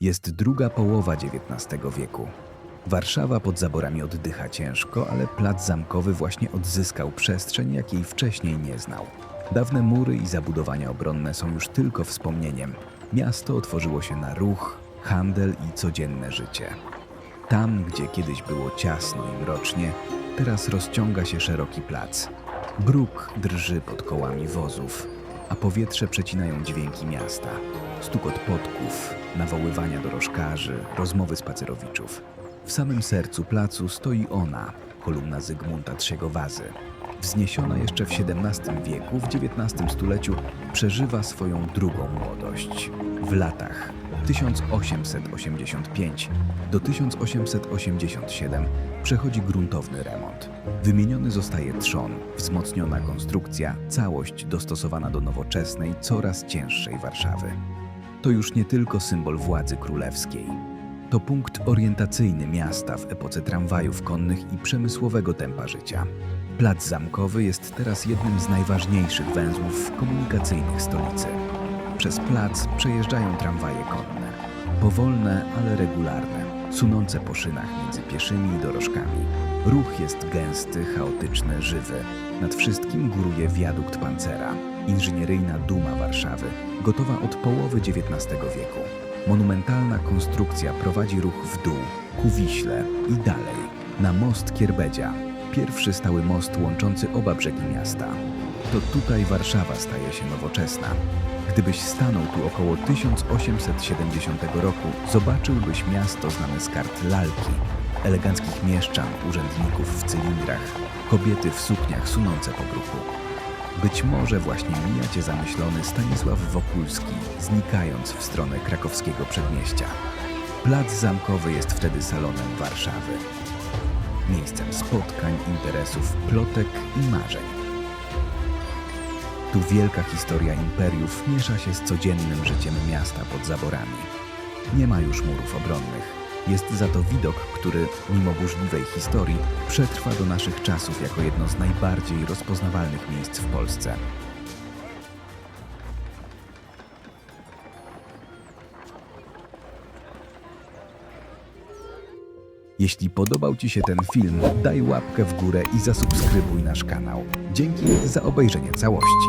Jest druga połowa XIX wieku. Warszawa pod zaborami oddycha ciężko, ale plac zamkowy właśnie odzyskał przestrzeń, jakiej wcześniej nie znał. Dawne mury i zabudowania obronne są już tylko wspomnieniem. Miasto otworzyło się na ruch, handel i codzienne życie. Tam, gdzie kiedyś było ciasno i mrocznie, teraz rozciąga się szeroki plac. Bruk drży pod kołami wozów, a powietrze przecinają dźwięki miasta. Stukot podków, nawoływania dorożkarzy, rozmowy spacerowiczów. W samym sercu placu stoi ona, kolumna Zygmunta III Wazy. Wzniesiona jeszcze w XVII wieku, w XIX stuleciu przeżywa swoją drugą młodość. W latach 1885 do 1887 przechodzi gruntowny remont. Wymieniony zostaje trzon, wzmocniona konstrukcja, całość dostosowana do nowoczesnej, coraz cięższej Warszawy. To już nie tylko symbol władzy królewskiej. To punkt orientacyjny miasta w epoce tramwajów konnych i przemysłowego tempa życia. Plac Zamkowy jest teraz jednym z najważniejszych węzłów komunikacyjnych stolicy. Przez plac przejeżdżają tramwaje konne. Powolne, ale regularne, sunące po szynach między pieszymi i dorożkami. Ruch jest gęsty, chaotyczny, żywy. Nad wszystkim góruje wiadukt Pancera, inżynieryjna duma Warszawy, gotowa od połowy XIX wieku. Monumentalna konstrukcja prowadzi ruch w dół, ku Wiśle i dalej, na most Kierbedzia, pierwszy stały most łączący oba brzegi miasta. To tutaj Warszawa staje się nowoczesna. Gdybyś stanął tu około 1870 roku, zobaczyłbyś miasto znane z kart lalki, eleganckich mieszczan, urzędników w cylindrach, kobiety w sukniach sunące po bruku. Być może właśnie mija cię zamyślony Stanisław Wokulski, znikając w stronę krakowskiego przedmieścia. Plac Zamkowy jest wtedy salonem Warszawy. Miejscem spotkań, interesów, plotek i marzeń. Tu wielka historia imperiów miesza się z codziennym życiem miasta pod zaborami. Nie ma już murów obronnych. Jest za to widok, który, mimo burzliwej historii, przetrwa do naszych czasów jako jedno z najbardziej rozpoznawalnych miejsc w Polsce. Jeśli podobał Ci się ten film, daj łapkę w górę i zasubskrybuj nasz kanał. Dzięki za obejrzenie całości.